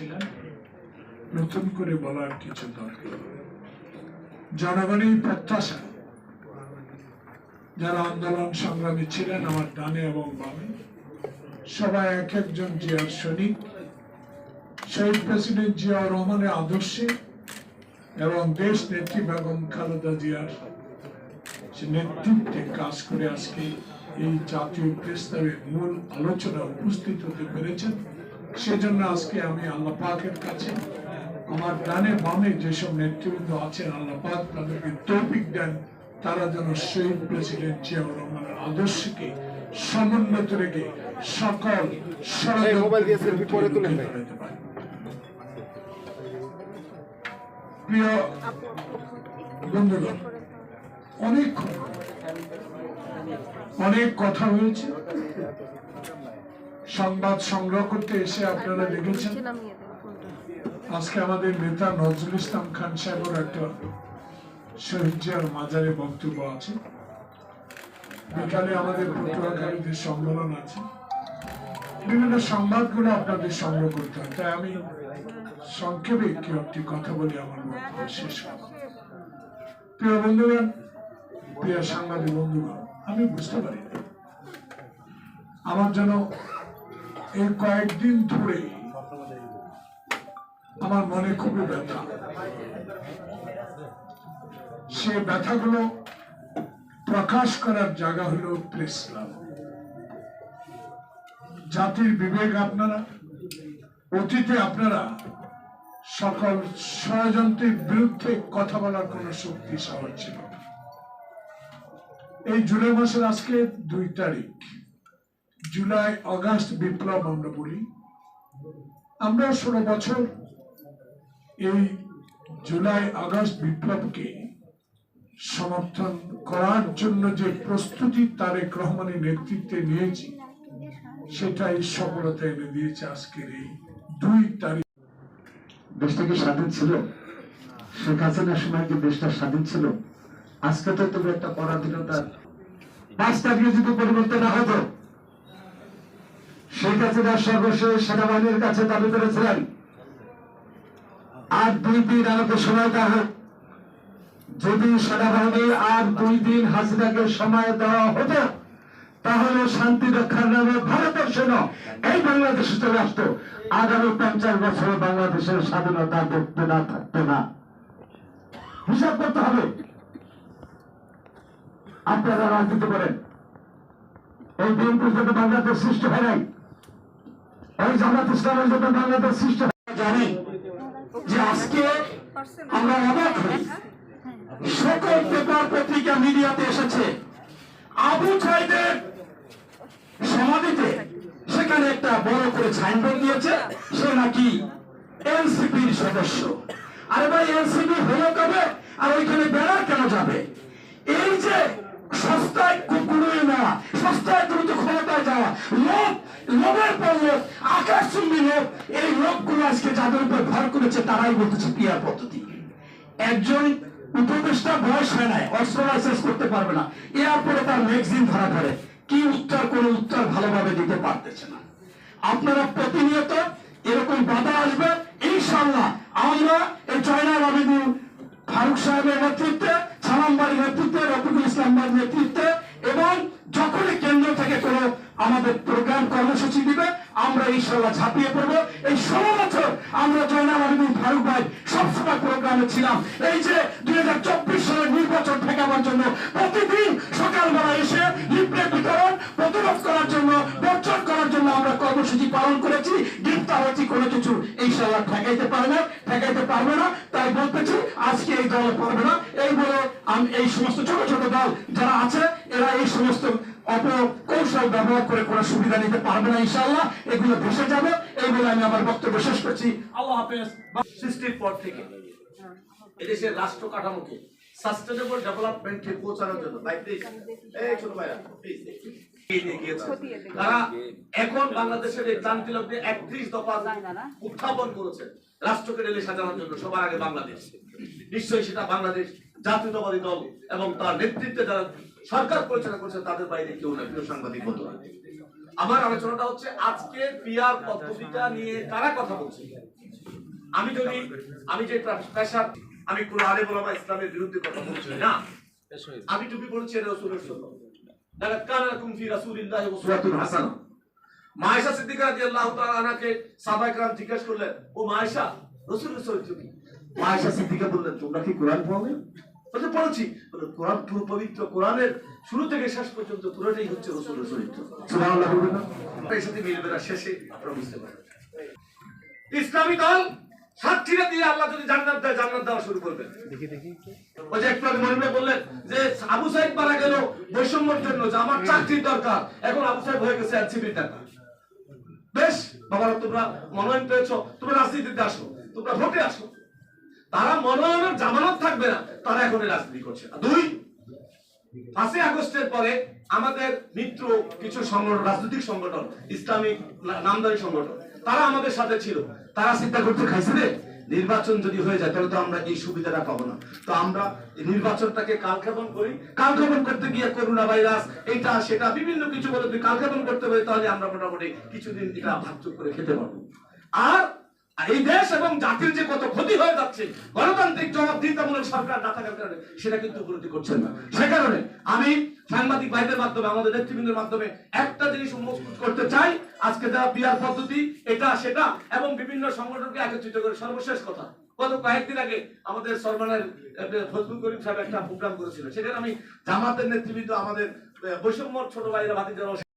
এসেছিলেন নতুন করে বলার কিছু দরকার জনগণের প্রত্যাশা। যারা আন্দোলন সংগ্রামী ছিলেন আমার ডানে এবং বামে, সবাই এক একজন জিয়ার সৈনিক। শহীদ প্রেসিডেন্ট জিয়াউর রহমানের আদর্শে এবং দেশ নেত্রী বেগম খালেদা জিয়ার নেতৃত্বে কাজ করে আজকে এই জাতীয় প্রস্তাবে মূল আলোচনা উপস্থিত হতে পেরেছেন। সেজন্য আজকে আমি আল্লাহ পাকের কাছে আমার ডানে বামে যেসব নেতৃবৃন্দ আছেন আল্লাহ পাক তাদেরকে তৌফিক দেন। তারা যেন শহীদ প্রেসিডেন্ট জিয়াউর রহমানের আদর্শকে সমুন্নত রেখে সকল। প্রিয় বন্ধুগণ অনেক অনেক কথা হয়েছে। সংবাদ সংগ্রহ করতে এসে আপনারা দেখেছেন। আজকে আমাদের নেতা নজরুল ইসলাম খান সাহেবের একটা শহীদ মাজারে বক্তব্য আছে। বিকালে আমাদের পটুয়াখালীদের সম্মেলন আছে। বিভিন্ন সংবাদগুলো আপনাদের সংগ্রহ করতে হয়। তাই আমি সংক্ষেপে একটি একটি কথা বলি আমার বক্তব্য শেষ প্রিয় বন্ধুগণ প্রিয় সাংবাদিক বন্ধুগণ আমি বুঝতে পারি আমার যেন এই কয়েকদিন ধরে আমার মনে খুবই ব্যথা। সে ব্যথাগুলো প্রকাশ করার জায়গা হলো প্রেস ক্লাব। জাতির বিবেক আপনারা, অতীতে আপনারা সকল ষড়যন্ত্রের বিরুদ্ধে কথা বলার কোন শক্তি সাহস ছিল এই জুলাই মাসের আজকে দুই তারিখ। জুলাই অগাস্ট বিপ্লব আমরা বলি। আমরা ষোলো বছর এই জুলাই, আগস্ট বিপ্লবকে সমর্থন করার জন্য যে প্রস্তুতি তারেক রহমানের নেতৃত্বে নিয়েছি, সেটাই সফলতা এনে দিয়েছে আজকের এই দুই তারিখ। দেশটা কি স্বাধীন ছিল? শেখ হাসিনার সময় কি দেশটা স্বাধীন ছিল? আজকে তো তবে একটা পরাধীনতার পাঁচ তারিখে যদি পরিবর্তন না হতো শেখ হাসিনা সর্বশেষ সেনাবাহিনীর কাছে দাবি করেছিলেন। আর দুই দিন আমাকে সময় দেওয়া হোক। যদি সেনাবাহিনী আর দুই দিন হাসিনাকে সময় দেওয়া হতো, তাহলে শান্তি রক্ষার নামে ভারতের সেনা এই বাংলাদেশে চলে আসতো। আগামী পঞ্চাশ বছরে বাংলাদেশের স্বাধীনতা দেখতে না থাকতে না। হিসাব করতে হবে। আপনারা রাজনীতি করেন। এই বিএনপির জন্য বাংলাদেশ সৃষ্টি হয় নাই এই জামাত ইসলামের জন্য বাংলাদেশ সৃষ্টি জানি যে আজকে আমরা অবাক হই। সকল পেপার পত্রিকা মিডিয়াতে এসেছে, আবু সাইদের সমাধিতে সেখানে একটা বড় করে সাইনবোর্ড দিয়েছে, সে নাকি এনসিপির সদস্য। আরে ভাই, এনসিপি হলো কবে? আর ওইখানে বেড়ার কেন যাবে? যাদের উপর ভর করেছে, তারাই বলতেছে পিয়ার পদ্ধতি। একজন উপদেষ্টা বয়স হয় নাই অস্ত্র লাইসেন্স করতে পারবে না। এরপরে তার ম্যাগজিন ধরা ধরে কি উত্তর, কোন উত্তর ভালোভাবে দিতে পারতেছে না। আপনারা প্রতিনিয়ত এরকম বাধা আসবে ইনশাল্লাহ আমরা এই জয়নাল আবেদিন ফারুক সাহেবের নেতৃত্বে সালাম বাড়ির নেতৃত্বে, রফিকুল ইসলাম বাড়ির নেতৃত্বে, এবং কোনো আমাদের প্রোগ্রাম কর্মসূচি দিবে, আমরা ইনশাল্লাহ ঝাঁপিয়ে পড়ব। এই ষোলো বছর আমরা জয়নাল আবেদিন ফারুক ভাই সবসময় প্রোগ্রামে ছিলাম। এই যে দুই হাজার চব্বিশ সালের নির্বাচন ঠেকাবার জন্য প্রতিদিন সকালবেলা এসে লিফলেট বিতরণ প্রতিরোধ করার জন্য, বর্জন করার জন্য আমরা কর্মসূচি পালন করেছি। গ্রেপ্তার হয়েছি কোনো কিছু ইনশাল্লাহ ঠেকাইতে পারে না, ঠেকাইতে পারবে না। তাই বলতেছি, আজকে এই দল পারবে না। এই বলে আমি এই সমস্ত ছোট ছোট দল যারা আছে, এরা এই সমস্ত অপকৌশল ব্যবহার করে কোনো সুবিধা নিতে পারবে না ইনশাল্লাহ এগুলো ভেসে যাবে। এই বলে আমি আমার বক্তব্য শেষ করছি। আল্লাহ হাফেজ। সৃষ্টির পর থেকে এদেশের রাষ্ট্র কাঠামোকে সাস্টেনেবল ডেভেলপমেন্টে পৌঁছানোর জন্য। ভাই প্লিজ এই ছোট ভাইরা প্লিজ তারা এখন বাংলাদেশের এই একত্রিশ দফা উত্থাপন করেছে রাষ্ট্রকে রেলে সাজানোর জন্য। সবার আগে বাংলাদেশ। নিশ্চয়ই সেটা বাংলাদেশ জাতীয়তাবাদী দল এবং তার নেতৃত্বে যারা সরকার পরিচালনা করছে তাদের বাইরে কেউ না প্রিয় সাংবাদিক বন্ধুরা আমার আলোচনাটা হচ্ছে আজকে পিয়ার পদ্ধতিটা নিয়ে কারা কথা বলছে আমি যদি আমি যে পেশার আমি কোন আলে বলামা ইসলামের বিরুদ্ধে কথা বলছি না আমি টুপি পড়ছি এটা রসুলের জন্য লাকাদ কানা লাকুম ফি রাসূলিল্লাহি উসওয়াতুন হাসানাহ মায়েশা সিদ্দিকা রাদিয়াল্লাহু তাআলা আনহাকে সাহাবায়ে کرام জিজ্ঞাসা করলেন ও মায়েশা রাসূলের চরিত্র সিদ্দিকা বললেন তোমরা কি কোরআন পড়বে বলতে পড়েছি। বলে কোরআন পুরো পবিত্র কোরআনের শুরু থেকে শেষ পর্যন্ত পুরোটাই হচ্ছে রসুলের চরিত্র। সুবহানাল্লাহ বলবেন না? এর সাথে শেষে আপনারা বুঝতে পারবেন। ইসলামী দল সাক্ষীরা দিয়ে আল্লাহ যদি জান্নাত দেয় জান্নাত দেওয়া শুরু করবে। ওই যে একটু আগে বললেন যে আবু সাইদ মারা গেল বৈষম্যের জন্য যে আমার চাকরির দরকার। এখন আবু সাহেব হয়ে গেছে এনসিপির নেতা। বেশ বাবারা তোমরা মনোনয়ন পেয়েছ তোমরা রাজনীতিতে আসো তোমরা ভোটে আসো। তারা মনোনয়নের জামানত থাকবে না, তারা এখন রাজনীতি করছে। দুই, পাঁচই আগস্টের পরে আমাদের মিত্র কিছু সংগঠন, রাজনৈতিক সংগঠন, ইসলামিক নামদারি সংগঠন, তারা আমাদের সাথে ছিল। তারা চিন্তা করতে খাইছে রে, নির্বাচন যদি হয়ে যায়, তাহলে তো আমরা এই সুবিধাটা পাবো না। তো আমরা নির্বাচনটাকে কালক্ষেপণ করি। কালক্ষেপণ করতে গিয়ে করোনা ভাইরাস, এটা, সেটা, বিভিন্ন কিছু বলে কালক্ষেপণ করতে পারি, তাহলে আমরা মোটামুটি কিছুদিন এটা ভাগযোগ করে খেতে পারব। আর এই দেশ এবং জাতির যে কত ক্ষতি হয়ে যাচ্ছে, গণতান্ত্রিক জবাবদিহিতামূলক সরকার না থাকার কারণে সেটা কিন্তু উপলব্ধি করছেন না। সে কারণে আমি সাংবাদিক মাধ্যমে, আমাদের নেতৃবৃন্দের মাধ্যমে একটা জিনিস উন্মোচ করতে চাই। আজকে যারা বিয়ার পদ্ধতি, এটা, সেটা এবং বিভিন্ন সংগঠনকে একত্রিত করে সর্বশেষ কথা। গত কয়েকদিন আগে আমাদের সরমানের ফজলুল করিম সাহেব একটা প্রোগ্রাম করেছিল। সেখানে আমি জামাতের নেতৃবৃন্দ, আমাদের বৈষম্য ছোট ভাইরা ভাতিজারা